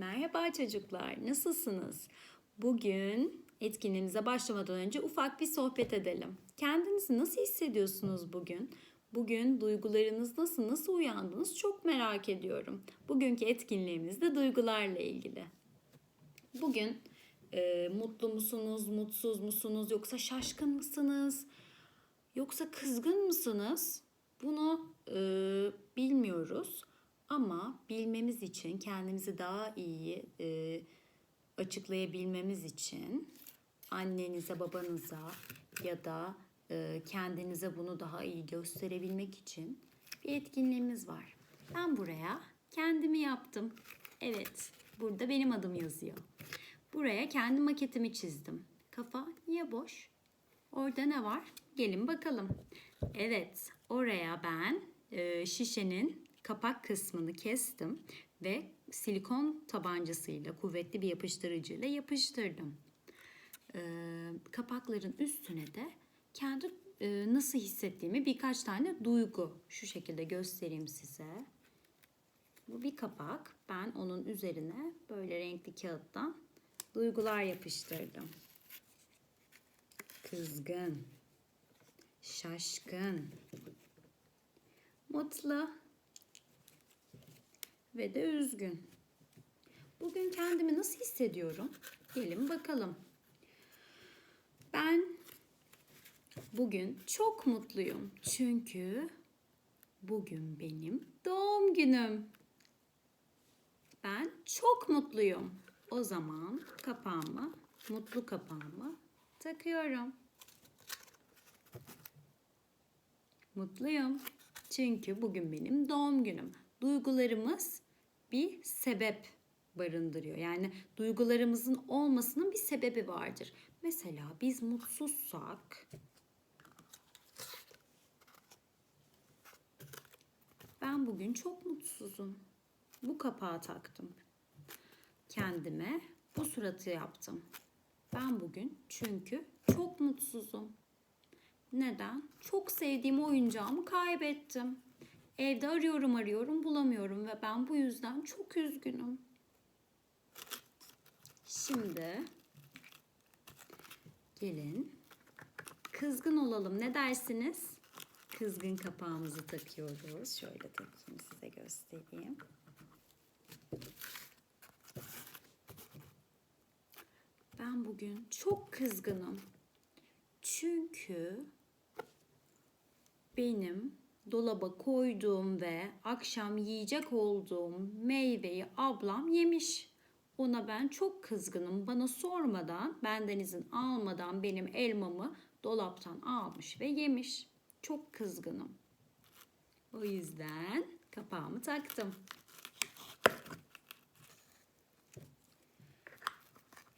Merhaba çocuklar, nasılsınız? Bugün etkinliğimize başlamadan önce ufak bir sohbet edelim. Kendinizi nasıl hissediyorsunuz bugün? Bugün duygularınız nasıl, nasıl uyandınız çok merak ediyorum. Bugünkü etkinliğimiz de duygularla ilgili. Bugün e, mutlu musunuz, mutsuz musunuz, yoksa şaşkın mısınız, yoksa kızgın mısınız? Bunu e, bilmiyoruz. Ama bilmemiz için, kendimizi daha iyi e, açıklayabilmemiz için annenize, babanıza ya da e, kendinize bunu daha iyi gösterebilmek için bir etkinliğimiz var. Ben buraya kendimi yaptım. Evet, burada benim adım yazıyor. Buraya kendi maketimi çizdim. Kafa niye boş? Orada ne var? Gelin bakalım. Evet, oraya ben e, şişenin kapak kısmını kestim ve silikon tabancasıyla, kuvvetli bir yapıştırıcıyla yapıştırdım. E, kapakların üstüne de kendi e, nasıl hissettiğimi birkaç tane duygu şu şekilde göstereyim size. Bu bir kapak. Ben onun üzerine böyle renkli kağıttan duygular yapıştırdım. Kızgın, şaşkın, mutlu ve de üzgün. Bugün kendimi nasıl hissediyorum? Gelin bakalım. Ben bugün çok mutluyum. Çünkü bugün benim doğum günüm. Ben çok mutluyum. O zaman kapağımı, mutlu kapağımı takıyorum. Mutluyum. Çünkü bugün benim doğum günüm. Duygularımız bir sebep barındırıyor. Yani duygularımızın olmasının bir sebebi vardır. Mesela biz mutsuzsak ben bugün çok mutsuzum. Bu kapağı taktım. Kendime bu suratı yaptım. Ben bugün çünkü çok mutsuzum. Neden? Çok sevdiğim oyuncağımı kaybettim. Evde arıyorum arıyorum bulamıyorum ve ben bu yüzden çok üzgünüm. Şimdi gelin kızgın olalım. Ne dersiniz? Kızgın kapağımızı takıyoruz. Şöyle takayım size göstereyim. Ben bugün çok kızgınım. Çünkü benim dolaba koyduğum ve akşam yiyecek olduğum meyveyi ablam yemiş. Ona ben çok kızgınım. Bana sormadan, benden izin almadan benim elmamı dolaptan almış ve yemiş. Çok kızgınım. O yüzden kapağımı taktım.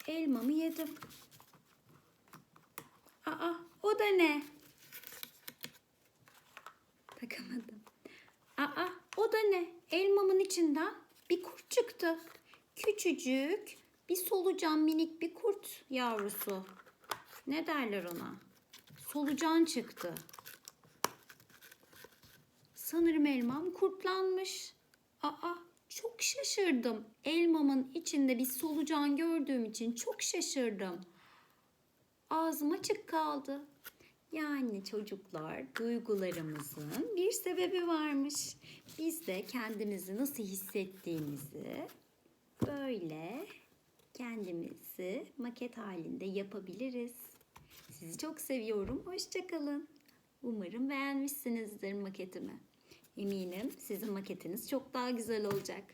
Elmamı yedim. Aa, o da ne? Takamadım. Aa, o da ne? Elmamın içinden bir kurt çıktı. Küçücük bir solucan minik bir kurt yavrusu. Ne derler ona? Solucan çıktı. Sanırım elmam kurtlanmış. Aa, çok şaşırdım. Elmamın içinde bir solucan gördüğüm için çok şaşırdım. Ağzım açık kaldı. Yani çocuklar duygularımızın bir sebebi varmış. Biz de kendimizi nasıl hissettiğimizi böyle kendimizi maket halinde yapabiliriz. Sizi çok seviyorum. Hoşçakalın. Umarım beğenmişsinizdir maketimi. Eminim sizin maketiniz çok daha güzel olacak.